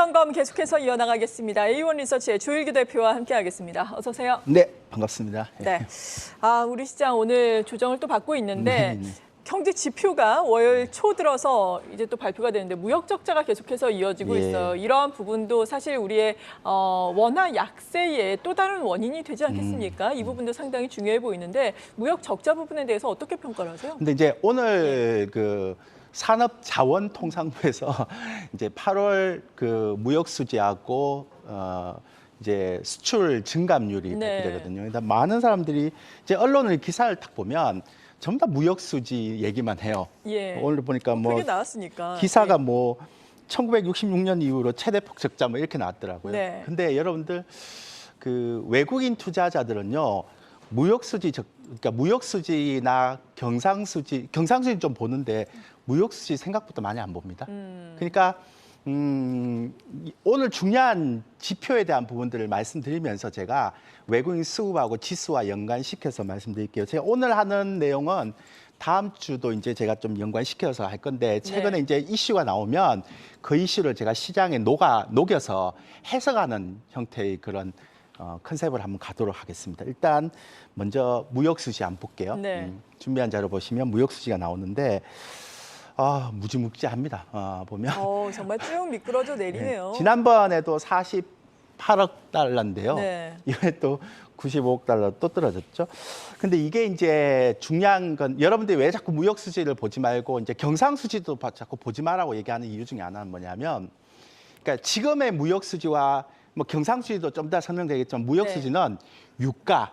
점검 계속해서 이어나가겠습니다. A1 리서치의 조일기 대표와 함께하겠습니다. 어서 오세요. 네, 반갑습니다. 네. 아, 우리 시장 오늘 조정을 또 받고 있는데 네, 네. 경제 지표가 월초 들어서 이제 또 발표가 되는데 무역 적자가 계속해서 이어지고 예. 있어요. 이러한 부분도 사실 우리의 어, 원화 약세의 또 다른 원인이 되지 않겠습니까? 음. 이 부분도 상당히 중요해 보이는데 무역 적자 부분에 대해서 어떻게 평가를 하세요? 근데 이제 오늘 그 산업자원통상부에서 이제 8월 그 무역 수지하고 어 이제 수출 증감률이 네. 발표되거든요. 그러니까 많은 사람들이 이제 언론을 기사를 딱 보면 전부 다 무역 수지 얘기만 해요. 예. 오늘 보니까 뭐 그게 나왔으니까. 기사가 예. 뭐 1966년 이후로 최대 폭적자 뭐 이렇게 나왔더라고요. 네. 근데 여러분들 그 외국인 투자자들은요 무역 수지 적 그러니까 무역 수지나 경상 수지 경상 수지 좀 보는데 무역 수지 생각보다 많이 안 봅니다. 음. 그러니까 음, 이- 오늘 중요한 지표에 대한 부분들을 말씀드리면서 제가 외국인 수급하고 지수와 연관시켜서 말씀드릴게요. 제가 오늘 하는 내용은 다음 주도 이제 제가 좀 연관시켜서 할 건데 최근에 네. 이제 이슈가 나오면 그 이슈를 제가 시장에 녹아 녹여서 해석하는 형태의 그런 어, 컨셉을 한번 가도록 하겠습니다. 일단 먼저 무역 수지 한번 볼게요. 네. 음, 준비한 자료 보시면 무역 수지가 나오는데 아 무지묵지합니다. 아, 보면 어, 정말 쭉 미끄러져 내리네요. 네. 지난번에도 48억 달러인데요. 네. 이번에 또 95억 달러 또 떨어졌죠. 근데 이게 이제 중요한 건 여러분들이 왜 자꾸 무역 수지를 보지 말고 이제 경상 수지도 봐- 자꾸 보지 말라고 얘기하는 이유 중에 하나는 뭐냐면 그러니까 지금의 무역 수지와 뭐 경상 수지도 좀 더 설명되겠지만 무역 네. 수지는 유가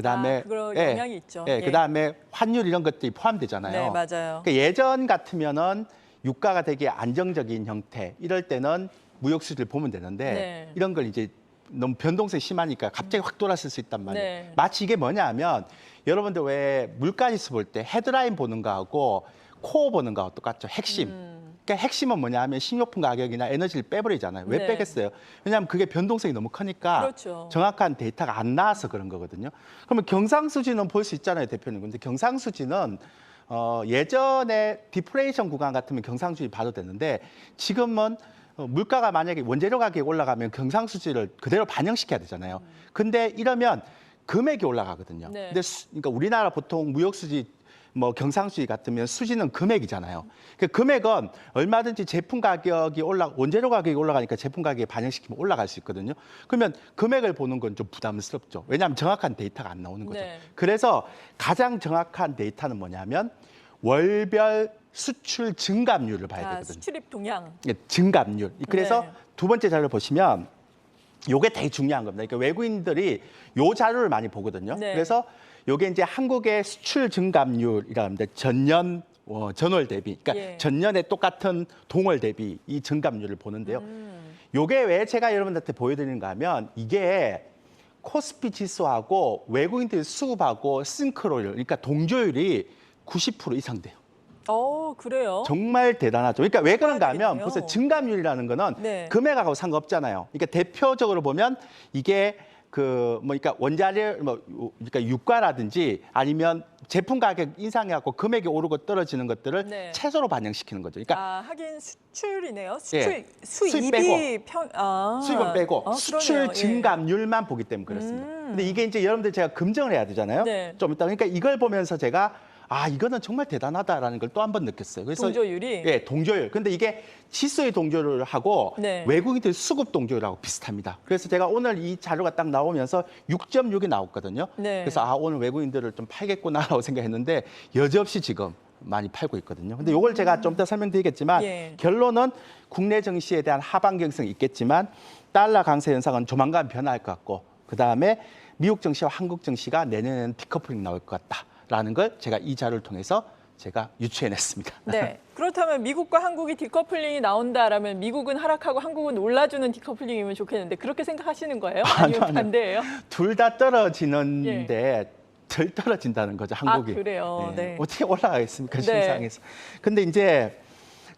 그다음에 아, 예, 영향이 있죠. 예, 예. 그다음에 환율 이런 것들이 포함되잖아요. 네, 맞아요. 그러니까 예전 같으면은 유가가 되게 안정적인 형태 이럴 때는 무역 수지를 보면 되는데 네. 이런 걸 이제 너무 변동성이 심하니까 갑자기 확 돌았을 수 있단 말이에요. 네. 마치 이게 뭐냐면 여러분들 왜 물가지수 볼 때 헤드라인 보는 거하고 코어 보는 거하고 똑같죠. 핵심. 음. 그러니까 핵심은 뭐냐면 식료품 가격이나 에너지를 빼버리잖아요. 왜 네. 빼겠어요? 왜냐하면 그게 변동성이 너무 크니까 그렇죠. 정확한 데이터가 안 나와서 그런 거거든요. 그러면 경상수지는 볼 수 있잖아요, 대표님. 근데 경상수지는 어, 예전에 디프레이션 구간 같으면 경상수지 봐도 되는데 지금은 어, 물가가 만약에 원재료 가격이 올라가면 경상수지를 그대로 반영시켜야 되잖아요. 근데 이러면 금액이 올라가거든요. 네. 근데 수- 그러니까 우리나라 보통 무역수지 뭐 경상수지 같으면 수지는 금액이잖아요. 그 금액은 얼마든지 제품 가격이 올라 원재료 가격이 올라가니까 제품 가격에 반영시키면 올라갈 수 있거든요. 그러면 금액을 보는 건 좀 부담스럽죠. 왜냐하면 정확한 데이터가 안 나오는 거죠. 네. 그래서 가장 정확한 데이터는 뭐냐면 월별 수출 증감률을 봐야 아, 되거든요. 수출입 동향. 예, 증감률. 그래서 네. 두 번째 자료를 보시면 요게 되게 중요한 겁니다. 그러니까 외국인들이 요 자료를 많이 보거든요. 네. 그래서 요게 이제 한국의 수출 증감률이라 합니다. 전년 어, 전월 대비. 그러니까 예. 전년에 똑같은 동월 대비 이 증감률을 보는데요. 음. 요게 왜 제가 여러분들한테 보여드리는가 하면 이게 코스피 지수하고 외국인들 수급하고 싱크로율, 그러니까 동조율이 90% 이상 돼요. 어, 그래요? 정말 대단하죠. 그러니까 왜 그런가 하면. 보세요. 증감률이라는 거는 네. 금액하고 상관없잖아요. 그러니까 대표적으로 보면 이게 그 뭐니까 원자재 뭐 유- 그러니까 유가라든지 아니면 제품 가격 인상해갖고 금액이 오르고 떨어지는 것들을 네. 채소로 반영시키는 거죠. 그러니까 아, 하긴 수출이네요. 수출 예. 수입이 수입 빼고. 평 아. 수입은 빼고 어, 수출 그러네요. 예. 증감률만 보기 때문에 그렇습니다. 음. 근데 이게 이제 여러분들 제가 금정을 해야 되잖아요. 네. 좀 이따 그러니까 이걸 보면서 제가 아 이거는 정말 대단하다라는 걸 또 한 번 느꼈어요. 그래서 동조율이 예, 동조율. 근데 이게 지수의 동조율을 하고 네. 외국인들 수급 동조율하고 비슷합니다. 그래서 제가 오늘 이 자료가 딱 나오면서 6.6이 나왔거든요. 네. 그래서 아 오늘 외국인들을 좀 팔겠구나라고 생각했는데 여지없이 지금 많이 팔고 있거든요. 근데 이걸 제가 좀 더 설명드리겠지만 예. 결론은 국내 증시에 대한 하반 경성이 있겠지만 달러 강세 현상은 조만간 변화할 것 같고 그 다음에 미국 증시와 한국 증시가 내년에는 디커플링 나올 것 같다 라는 걸 제가 이 자료를 통해서 제가 유추해냈습니다. 네. 그렇다면 미국과 한국이 디커플링이 나온다라면 미국은 하락하고 한국은 올라주는 디커플링이면 좋겠는데 그렇게 생각하시는 거예요? 아니면 아니요. 반대예요? 둘 다 떨어지는데 덜 떨어진다는 거죠 한국이. 아, 그래요? 네. 어떻게 올라가겠습니까 네. 신상에서. 근데 이제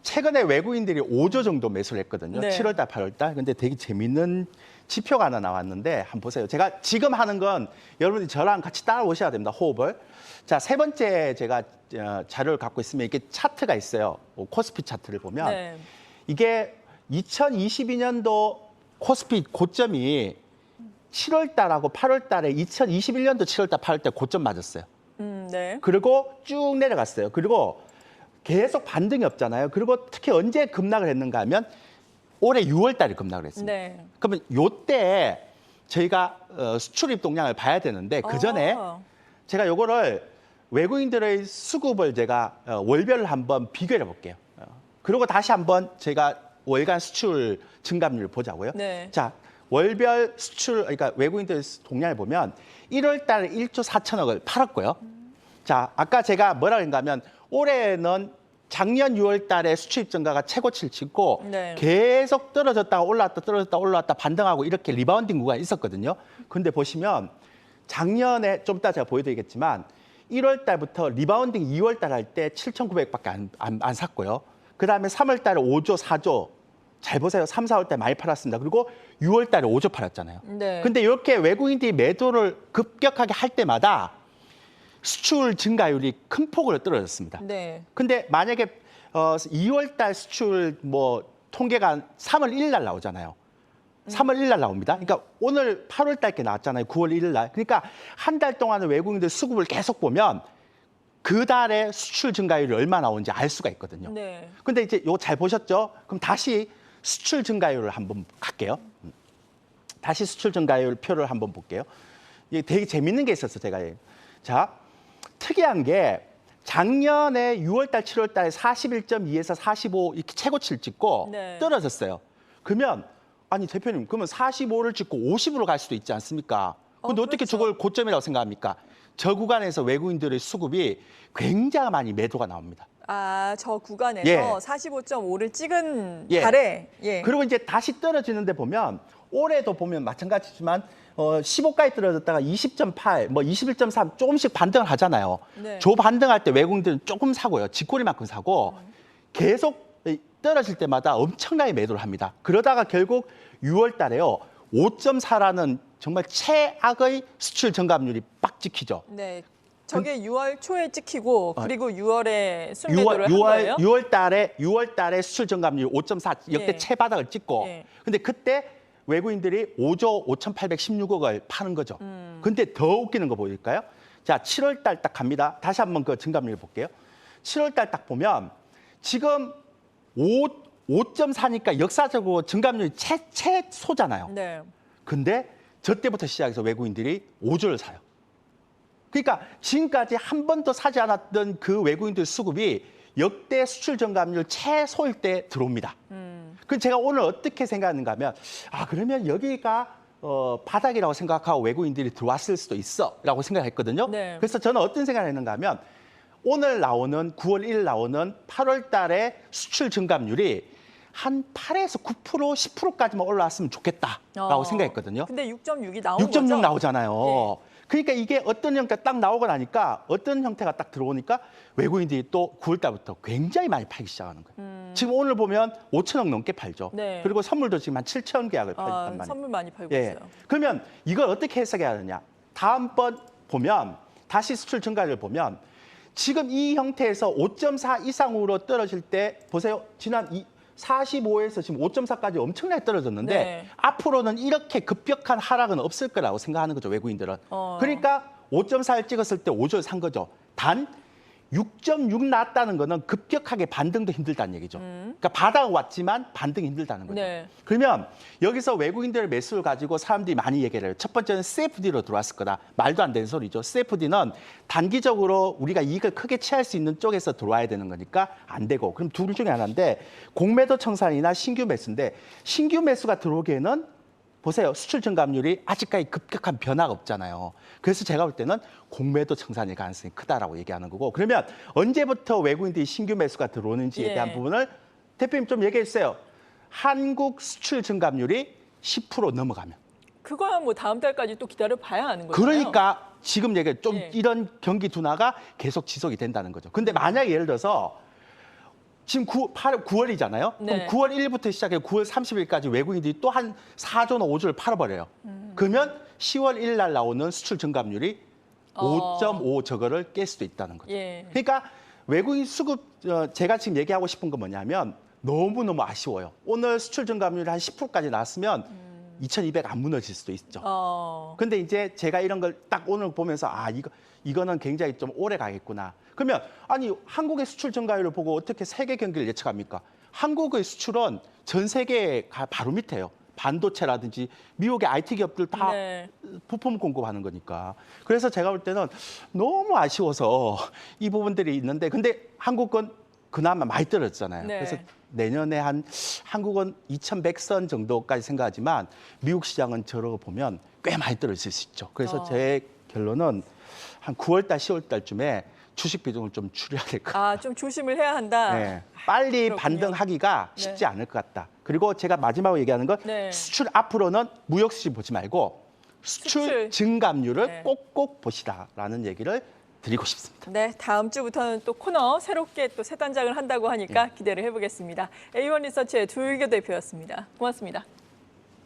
최근에 외국인들이 5조 정도 매수를 했거든요. 네. 7월달, 8월달. 근데 되게 재밌는 지표가 하나 나왔는데 한번 보세요. 제가 지금 하는 건 여러분이 저랑 같이 따라오셔야 됩니다. 호흡을. 자, 세 번째 제가 어, 자료를 갖고 있으면 이게 차트가 있어요. 어, 코스피 차트를 보면 네. 이게 2022년도 코스피 고점이 7월 달하고 8월 달에 2021년도 7월 달, 8월 달 고점 맞았어요. 음, 네. 그리고 쭉 내려갔어요. 그리고 계속 반등이 없잖아요. 그리고 특히 언제 급락을 했는가 하면 올해 6월 달에 급락을 했습니다. 네. 그러면 요때 저희가 어, 수출입 동향을 봐야 되는데 그 전에 어, 제가 요거를 외국인들의 수급을 제가 어, 월별로 한번 비교해 볼게요. 어, 그리고 다시 한번 제가 월간 수출 증감률 보자고요. 네. 자, 월별 수출 그러니까 외국인들 동향을 보면 1월 달에 1조 4천억을 팔았고요. 자, 아까 제가 뭐라 그랬가 하면 올해는 작년 6월 달에 수출입 증가가 최고치를 찍고 네. 계속 떨어졌다가 올라왔다 떨어졌다 올라왔다 반등하고 이렇게 리바운딩 구간이 있었거든요. 근데 보시면 작년에 좀 이따 제가 보여드리겠지만 1월 달부터 리바운딩 2월 달 할 때 7,900밖에 안, 안, 안 샀고요. 그 다음에 3월 달에 5조, 4조. 잘 보세요. 3, 4월 때 많이 팔았습니다. 그리고 6월 달에 5조 팔았잖아요. 네. 근데 이렇게 외국인들이 매도를 급격하게 할 때마다 수출 증가율이 큰 폭으로 떨어졌습니다. 네. 근데 만약에 어 2월 달 수출 뭐 통계가 3월 1일 날 나오잖아요. 3월 1일 날 나옵니다. 그러니까 오늘 8월 달께 나왔잖아요. 9월 1일 날. 그러니까 한 달 동안의 외국인들 수급을 계속 보면 그 달에 수출 증가율이 얼마 나오는지 알 수가 있거든요. 네. 근데 이제 요거 잘 보셨죠? 그럼 다시 수출 증가율을 한번 갈게요. 음. 다시 수출 증가율 표를 한번 볼게요. 이게 되게 재밌는 게 있었어, 제가. 자, 특이한 게 작년에 6월 달, 7월 달에 41.2에서 45 이렇게 최고치를 찍고 네. 떨어졌어요. 그러면 아니 대표님 그러면 45를 찍고 50으로 갈 수도 있지 않습니까? 근데 어, 어, 떻게 그렇죠. 저걸 고점이라고 생각합니까? 저 구간에서 외국인들의 수급이 굉장히 많이 매도가 나옵니다. 아, 저 구간에서 예. 45.5를 찍은 예. 달에 예. 그리고 이제 다시 떨어지는데 보면 올해도 보면 마찬가지지만 어 15까지 떨어졌다가 20.8, 뭐 21.3 조금씩 반등을 하잖아요. 네. 저 반등할 때 외국인들은 조금 사고요. 쥐꼬리만큼 사고 계속 이 떨어질 때마다 엄청나게 매도를 합니다. 그러다가 결국 6월 달에요. 5.4라는 정말 최악의 수출 증감률이 빡 찍히죠. 네. 저게 6월 초에 찍히고 그리고 6월에 6월, 순매도를 한 6월, 거예요? 6월 달에 6월 달에 수출 증감률 5.4 역대 예. 최바닥을 찍고 예. 근데 그때 외국인들이 5조 5,816억을 파는 거죠. 음. 근데 더 웃기는 거 보일까요? 자, 7월 달 딱 갑니다. 다시 한번 그 증감률 볼게요. 7월 달 딱 보면 지금 5 5.4니까 역사적으로 증감률이 최 최소잖아요. 네. 근데 저 때부터 시작해서 외국인들이 5조를 사요. 그러니까 지금까지 한 번도 사지 않았던 그 외국인들 수급이 역대 수출 증감률 최소일 때 들어옵니다. 음. 그 제가 오늘 어떻게 생각하는가 하면 아 그러면 여기가 어, 바닥이라고 생각하고 외국인들이 들어왔을 수도 있어라고 생각했거든요. 네. 그래서 저는 어떤 생각을 했는가 하면 오늘 나오는 9월 1일 나오는 8월 달에 수출 증감률이 한 8에서 9% 10%까지만 올라왔으면 좋겠다라고 어. 생각했거든요. 근데 6.6이 나온 거죠? 6.6 나오잖아요. 네. 그러니까 이게 어떤 형태가 딱 나오고 나니까 어떤 형태가 딱 들어오니까 외국인들이 또 9월 달부터 굉장히 많이 팔기 시작하는 거예요. 지금 오늘 보면 5천억 넘게 팔죠. 음. 네. 그리고 선물도 지금 한 7천 계약을 아, 팔단 말이에요. 선물 많이 팔고 예. 있어요. 그러면 이걸 어떻게 해석해야 하느냐? 다음번 보면 다시 수출 증가를 보면 지금 이 형태에서 5.4 이상으로 떨어질 때 보세요. 지난 이 45에서 지금 5.4까지 엄청나게 떨어졌는데 네. 앞으로는 이렇게 급격한 하락은 없을 거라고 생각하는 거죠 외국인들은. 어. 그러니까 5.4를 찍었을 때 5조를 산 거죠. 단 6.6 나왔다는 거는 급격하게 반등도 힘들다는 얘기죠. 그러니까 바닥 왔지만 반등이 힘들다는 거죠. 음. 네. 그러면 여기서 외국인들의 매수를 가지고 사람들이 많이 얘기를 해요. 첫 번째는 CFD로 들어왔을 거다. 말도 안 되는 소리죠. CFD는 단기적으로 우리가 이익을 크게 취할 수 있는 쪽에서 들어와야 되는 거니까 안 되고. 그럼 둘 중에 하나인데 공매도 청산이나 신규 매수인데 신규 매수가 들어오기에는 보세요. 수출 증감률이 아직까지 급격한 변화가 없잖아요. 그래서 제가 볼 때는 공매도 청산일 가능성이 크다라고 얘기하는 거고. 그러면 언제부터 외국인들이 신규 매수가 들어오는지에 예. 대한 부분을 대표님 좀 얘기해 주세요. 한국 수출 증감률이 10% 넘어가면. 그거야 뭐 다음 달까지 또 기다려 봐야 하는 거죠. 그러니까 지금 얘기 좀 예. 이런 경기 둔화가 계속 지속이 된다는 거죠. 근데 만약에 예를 들어서 지금 9, 8, 9월이잖아요. 네. 그럼 9월 1일부터 시작해 9월 30일까지 외국인들이 또 한 4조나 5조를 팔아버려요. 음. 그러면 10월 1일 날 나오는 수출 증감률이 어. 5.5 저거를 깰 수도 있다는 거죠. 예. 그러니까 외국인 수급 어, 제가 지금 얘기하고 싶은 건 뭐냐면 너무너무 아쉬워요. 오늘 수출 증가율이 한 10%까지 나왔으면 2,200 안 무너질 수도 있죠. 어. 근데 이제 제가 이런 걸 딱 오늘 보면서 아 이거 이거는 굉장히 좀 오래 가겠구나. 그러면 아니 한국의 수출 증가율을 보고 어떻게 세계 경기를 예측합니까? 한국의 수출은 전 세계 가 바로 밑에요. 반도체라든지 미국의 IT 기업들 다 네. 부품 공급하는 거니까. 그래서 제가 볼 때는 너무 아쉬워서 이 부분들이 있는데 근데 한국은 그나마 많이 떨어졌잖아요. 네. 그래서 내년에 한 한국은 2,100선 정도까지 생각하지만 미국 시장은 저러고 보면 꽤 많이 떨어질 수 있죠. 그래서 어. 제 결론은 한 9월 달, 10월 달쯤에 주식 비중을 좀 줄여야 될 것 같아요. 아, 좀 조심을 해야 한다. 네. 빨리 그렇군요. 반등하기가 네. 쉽지 않을 것 같다. 그리고 제가 마지막으로 얘기하는 건 네. 수출 앞으로는 무역 수지 보지 말고 수출, 수출. 증감률을 네. 꼭꼭 보시라라는 얘기를 드리고 싶습니다. 네, 다음 주부터는 또 코너 새롭게 또 새 단장을 한다고 하니까 기대를 해보겠습니다. A1 리서치의 조유교 대표였습니다. 고맙습니다.